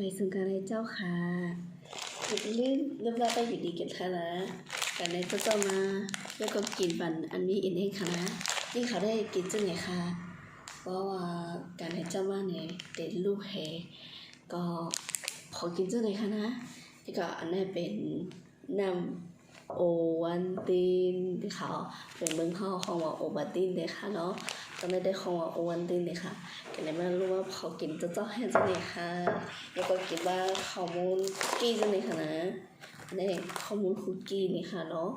ไม่ซึ่งกันเลยเจ้าค่ะหยุดลื่นเริ่มแรกก็อยู่ดีกันค่ะนะแต่ในก็จะมาแล้วก็กินบันอันนี้อินเองค่ะนะนี่เขาได้กินจังไงค่ะเพราะว่าการให้เจ้ามาเนี่ยเด็ดลูกเฮก็ขอกินจังไงค่ะนะนี่ก็อันนี้เป็นน้ำโอวันตินที่เขาเป็นเมืองเขาของว่าโอบัตินเลยค่ะเนาะ ก็ไม่ได้ของว่าโอวันตินเลยค่ะกันเลยไม่รู้ว่าเขากินจะเจ้าให้จังไหนค่ะแล้วก็คิดว่าข้อมูลคุกกี้จังไหนค่ะนะอันนี้ข้อมูลคุกกี้นี่ค่ะเนาะ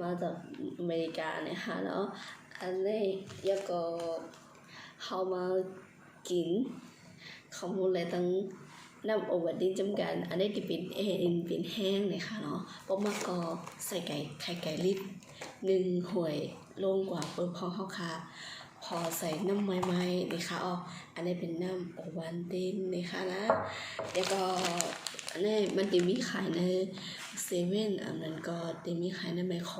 มาจากอเมริกาเนี่ยค่ะเนาะอันนี้แล้วก็เขามากินข้อมูลอะไรตั้งน้ำโอวัลดินจำกันอันนี้ที่เป็นเอ็นเป็นแห้งเนี่ยค่ะเนาะปมากอใส่ไก่ไข่ไก่ลิตรหนึ่งถ้วยลงกว่าเปิดพอเขาค่ะ อใส่น้ำไม้ไม้นี่ค่ะอ๋ออันนี้เป็นน้ำโอวันตินนี่ค่ะนะแล้วก็อันนี้มันจะมีขายในเซเว่นอันนั้นก็จะมีขายในไมโคร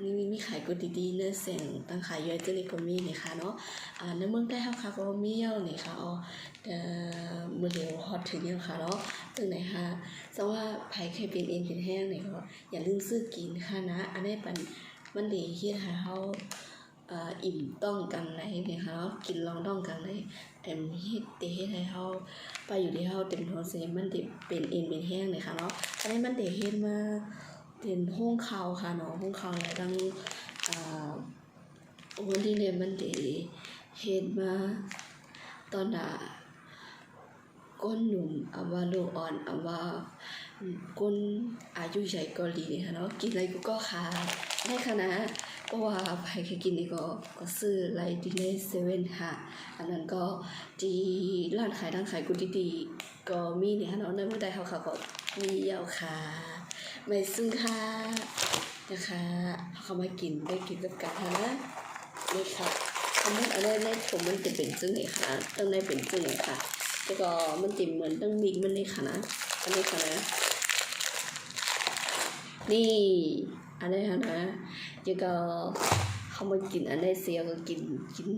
นี่มีขายก็ดีๆเนื้อเสียงตั้งขายเยอยเจนี่ก็มีนี่ค่ะเนาะอ่าในเมืองใต้เขาค่ะก็มีเยอะนี่ค่ะอ๋อแต่มือเดียวฮอตถึงยังค่ะเนาะตึงไหนคะแต่ว่าไผเคยเป็นเอ็นเป็นแห้งนี่ก็อย่าลืมซื้อกินค่ะนะ อันนี้เป็นมันดีที่ให้เขา อ่าอิ่มต้องกันไหนเนี่ยค่ะกินลองต้องกันไหนเอ็มเฮ็ดเตเฮ็ดให้เฮาไปอยู่ที่เฮาเต็มท้องเสียมันสิเป็นเอ็นเป็นแห้งเลยค่ะเนาะอันนี้มันได้เฮ็ดมาเป็นห้องเขาค่ะเนาะห้องเขาวแล้วตั้งอ่าวันที่เนี่ยมันได้เฮ็ดมาตอนน่ะก้นหนุ่มอว่าลูกอ่อนอว่าก้นอายุใหญ่เกาหลีเนี่ยค่ะเนาะกินอะไรกูก็ขาได้ค่ะนะเพ ราะว่าใครเคยกินนี่ก็ก็ซื้อไลดิเนเซเว่นค่ะ อันนั้นก็ที่ร้านขายร้านขายกุดีๆก็มีเนี่ยค่ะเนาะในเมื่อใดเขาเขาก็มีเยาค่ะไม่ซึ่งค่ะนะคะเขามากินได้กินกับกันนะนี่ค่ะอันนั้อันนั้ในผมมันจะเป็นจึงไหนค่ะตั้งในเป็นจึงไหนค่ะแล้วก็มันติเหมือนตั้งมิกมันนี่ค่ะนะอันนี้ค่ะนะนี่ อันนี้ค่ะนะแล้วก็เขามากินอันในเซียก็กินกิน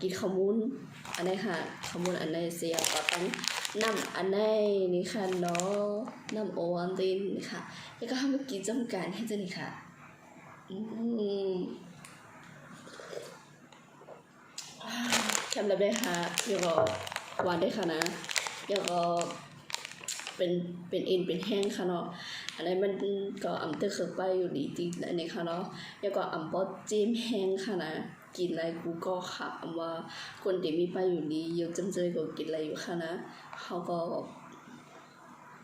กินขมุนอันนี้ค่ะขมุนอันในเซียก็ต้องน้ำอันในนี่ค่ะเนาะน้ำโอวันตินนี่ค่ะแล้วก็เขามากินจำกันให้เจ้านี่ค่ะอืมแคมรับได้ค่ะแล้วก็หวานได้ค่ะนะแล้วก็ เป็นเป็นเอ็นเป็นแห้งค่ะเนาะอันนี้มันก็อำเตอร์เคยไปอยู่ดีจริงอันนี้ค่ะเนาะแล้วก็อำปอจิ้มแห้งค่ะนะกินอะไรกูก็ค่ะว่าคนที่มีไปอยู่ดีเยอะจำเจยก็กินอะไรอยู่ค่ะนะเขาก็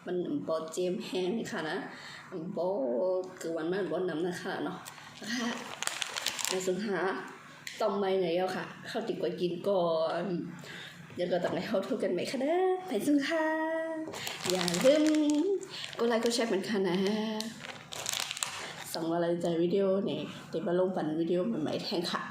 มันอำปอจิ้มแห้งค่ะนะอำปอคือวันมันบนน้ำนะคะเนาะนะคะในสุดท้าต้มไม่ไหนเอาค่ะ เข้าติดกว่ากินก่อนเดี๋ยวก็ต้องให้เขาทุกกันไหมคะนะไปสุดท้าย อย่าลืมกดไลค์กดแชร์เหมือนกันนะส่งมาลังใจวิดีโอเนี่ยเดี๋ยวมาลงปั่นวิดีโอใหม่ๆแทนค่ะ